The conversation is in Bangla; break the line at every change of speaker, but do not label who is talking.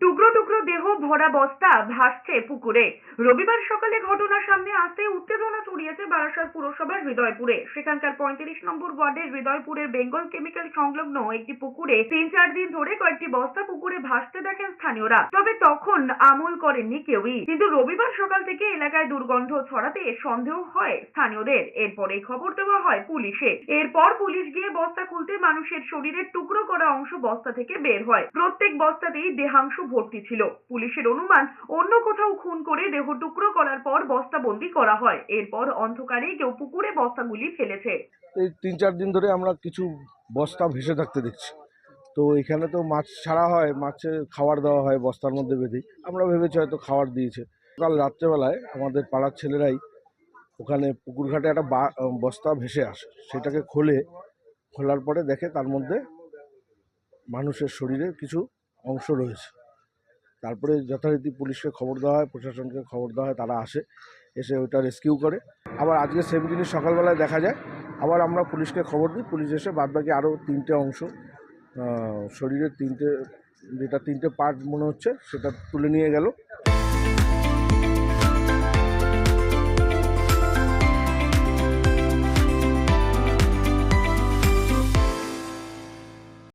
টুকরো টুকরো দেহ ভরা বস্তা ভাসছে পুকুরে। রবিবার সকালে ঘটনা সামনে আসতে উত্তেজনা ছড়িয়েছে বারাসাত পুরসভার হৃদয়পুরে। সেখানকার পঁয়ত্রিশ নম্বর ওয়ার্ডের হৃদয়পুরের বেঙ্গল কেমিক্যাল সংলগ্ন একটি পুকুরে তিন চার দিন ধরে কয়েকটি বস্তা পুকুরে ভাসতে দেখেন স্থানীয়রা। তবে তখন আমল করেননি কেউই। কিন্তু রবিবার সকাল থেকে এলাকায় দুর্গন্ধ ছড়াতে সন্দেহ হয় স্থানীয়দের। এরপরে খবর দেওয়া হয় পুলিশে। এরপর পুলিশ গিয়ে বস্তা খুলতে মানুষের শরীরের টুকরো করা অংশ বস্তা থেকে বের হয়। প্রত্যেক বস্তাতেই দেহাংশ ভর্তি ছিল। পুলিশের অনুমান, অন্য কোথাও খুন করে দেহ টুকরো করার পর বস্তাবন্দি করা হয়। এরপর অন্ধকারে কেউ পুকুরে বস্তাগুলি ফেলেছে।
এই তিন চার দিন ধরে আমরা কিছু বস্তা ভেসে থাকতে দেখছি। তো এখানে তো মাছ ছাড়া হয় মাছের খাবার দেওয়া হয়, বস্তার মধ্যে বেঁধেই আমরা ভেবেছি হয়তো খাবার দিয়েছে। কাল রাত্রেবেলায় আমাদের পাড়ার ছেলেরাই ওখানে পুকুর ঘাটে একটা বস্তা ভেসে আসে। সেটাকে খোলে, খোলার পরে দেখে তার মধ্যে মানুষের শরীরে কিছু অংশ রয়েছে। তারপরে যথারীতি পুলিশকে খবর দেওয়া হয়, প্রশাসনকে খবর দেওয়া হয়, তারা আসে, এসে ওইটা রেস্কিউ করে। আবার আজকে সেম জিনিস সকালবেলায় দেখা যায়, আবার আমরা পুলিশকে খবর দিই, পুলিশ এসে বাদবাকি আরও তিনটে অংশ শরীরের তিনটে, যেটা তিনটে পার্ট মনে হচ্ছে, সেটা তুলে নিয়ে গেল।